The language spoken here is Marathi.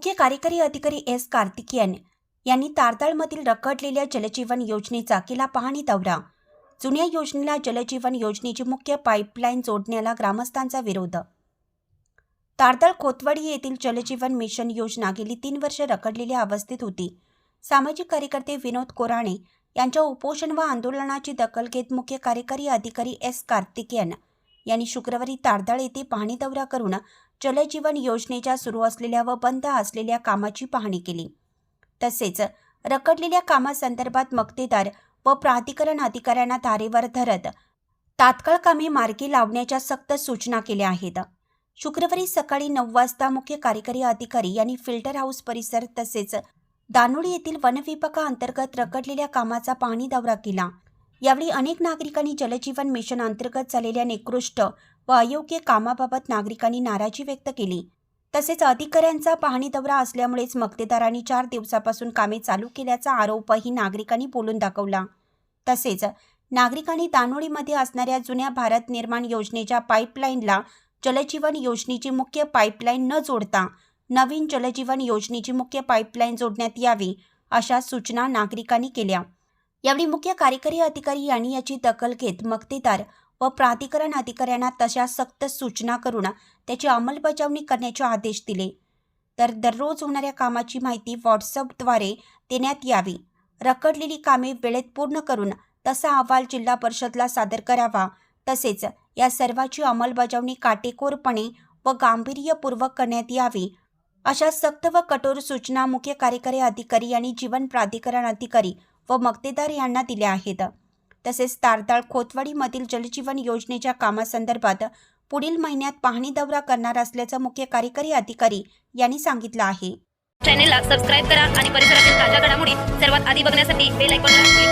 मुख्य कार्यकारी अधिकारी एस. कार्तिकेयन यांनी तारदाळमधील रखडलेल्या जलजीवन योजनेचा केला पाहणी दौरा. जुन्या योजनेला जलजीवन योजनेची मुख्य पाईपलाईन जोडण्याला ग्रामस्थांचा विरोध. तारदाळ खोतवाडी येथील जलजीवन मिशन योजना गेली तीन वर्ष रखडलेल्या अवस्थेत होती. सामाजिक कार्यकर्ते विनोद कोराणे यांच्या उपोषण व आंदोलनाची दखल घेत मुख्य कार्यकारी अधिकारी एस. कार्तिकेयन यांनी शुक्रवारी तारदाळ येथे पाहणी दौरा करून जलजीवन योजनेच्या सुरू असलेल्या व बंद असलेल्या कामाची पाहणी केली. तसेच रखडलेल्या कामासंदर्भात मक्तेदार व प्राधिकरण अधिकाऱ्यांना धारेवर धरत तात्काळ कामे मार्गी लावण्याच्या सक्त सूचना केल्या आहेत. शुक्रवारी सकाळी नऊ वाजता मुख्य कार्यकारी अधिकारी यांनी फिल्टर हाऊस परिसर तसेच दानोळी येथील वनविभागाअंतर्गत रखडलेल्या कामाचा पाहणी दौरा केला. यावेळी अनेक नागरिकांनी जलजीवन मिशन अंतर्गत झालेल्या निकृष्ट व अयोग्य कामाबाबत नागरिकांनी नाराजी व्यक्त केली. तसेच अधिकाऱ्यांचा पाहणी दौरा असल्यामुळेच मक्तेदारांनी चार दिवसापासून कामे चालू केल्याचा आरोपही नागरिकांनी बोलून दाखवला. तसेच नागरिकांनी दानोळीमध्ये असणाऱ्या जुन्या भारत निर्माण योजनेच्या पाईपलाईनला जलजीवन योजनेची मुख्य पाईपलाईन न जोडता नवीन जलजीवन योजनेची मुख्य पाईपलाईन जोडण्यात यावी अशा सूचना नागरिकांनी केल्या. यावेळी मुख्य कार्यकारी अधिकारी यांनी याची दखल घेत मक्तेदार व प्राधिकरण अधिकाऱ्यांना तशा सक्त सूचना करून त्याची अंमलबजावणी करण्याचे आदेश दिले. तर दररोज होणाऱ्या कामाची माहिती व्हॉट्सअपद्वारे देण्यात यावी. रखडलेली कामे वेळेत पूर्ण करून तसा अहवाल जिल्हा परिषदला सादर करावा. तसेच या सर्वाची अंमलबजावणी काटेकोरपणे व गांभीर्यपूर्वक करण्यात यावी अशा सक्त व कठोर सूचना मुख्य कार्यकारी अधिकारी आणि जीवन प्राधिकरण अधिकारी व मक्तेदार यांना दिल्या आहेत. तसेच तारदाळ खोतवाडीमधील जलजीवन योजनेच्या कामासंदर्भात पुढील महिन्यात पाहणी दौरा करणार असल्याचं मुख्य कार्यकारी अधिकारी यांनी सांगितलं आहे. चॅनेलला सबस्क्राईब करा आणि परिसरातील ताज्या घडामोडी सर्वात आधी बघण्यासाठी बेल आयकॉनला क्लिक करा.